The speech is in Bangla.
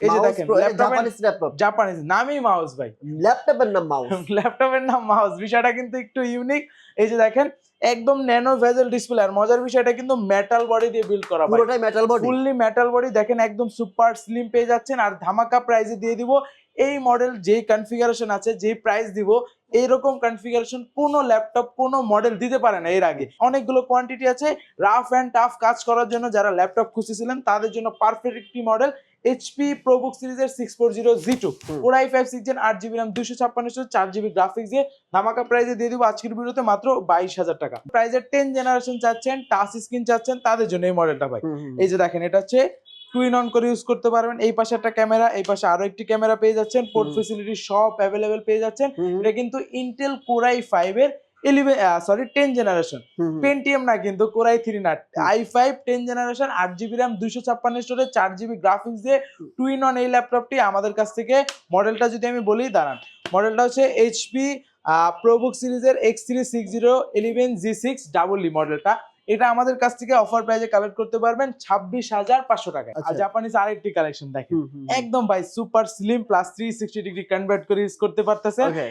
এই যে দেখেন জাপানিজ ল্যাপটপ জাপানিজ নামই মাউস ভাই। ল্যাপটপের নাম মাউস ল্যাপটপের নাম মাউস বিষয়টা কিন্তু একটু ইউনিক এই যে দেখেন একদম ন্যানো ভেজেল ডিসপ্লে আর মজার বিষয়টা কিন্তু মেটাল বডি দিয়ে বিল্ড করা পুরোটাই metal body fully metal body দেখেন একদম সুপার স্লিম পেয়ে যাচ্ছেন। আর ধামাকা প্রাইজে দিয়ে দিব এই মডেল যেই কনফিগারেশন আছে যেই প্রাইস দিব এইরকম কনফিগারেশন কোনো ল্যাপটপ কোনো মডেল দিতে পারে না এর আগে। অনেকগুলো কোয়ান্টিটি আছে রাফ অ্যান্ড টাফ কাজ করার জন্য যারা ল্যাপটপ খুঁজেছিলেন তাদের জন্য পারফেক্ট একটি মডেল এইচপি প্রোবুক সিরিজের six four zero G two হুম। ওরাই ফাইভ সিক্স জেন আট জিবি র্যাম দুশো ছাপ্পান্নশো চার জিবি গ্রাফিক্স দিয়ে ধামাকা প্রাইসে দিয়ে দিব আজকের ভিডিওতে মাত্র বাইশ হাজার টাকা। প্রাইজের টেন জেনারেশন চাচ্ছেন টাচ স্ক্রিন চাচ্ছেন তাদের জন্য এই মডেলটা ভাই। এই যে দেখেন এটা হচ্ছে টুইন অন করে ইউজ করতে পারবেন। এই পাশে একটা ক্যামেরা এই পাশে আরও একটি ক্যামেরা পেয়ে যাচ্ছেন। পোর্ট ফেসিলিটি সব অ্যাভেলেবেল পেয়ে যাচ্ছেন। এটা কিন্তু ইন্টেল কোরাই ফাইভ এর সরি টেন জেনারেশন পেন্টিএম না কিন্তু কোরাই থ্রি না। আই ফাইভ টেন জেনারেশন আট জিবি র্যাম দুইশো ছাপ্পান্ন স্টোরেজ চার জিবি গ্রাফিক্স দিয়ে টুইন অন এই ল্যাপটপটি আমাদের কাছ থেকে। মডেলটা যদি আমি বলি দাঁড়ান। মডেলটা হচ্ছে এইচপি প্রোবুক সিরিজের X three six zero eleven G six double E মডেলটা এটা আমাদের কাছ থেকে অফার প্রাইজে কালেক্ট করতে পারবেন ছাব্বিশ হাজার পাঁচশো টাকা আর আচ্ছা। জাপানিজ আরেকটি কালেকশন দেখেন। একদম ভাই super slim plus three sixty degree convert করে ইউজ করতে পারতেছেন।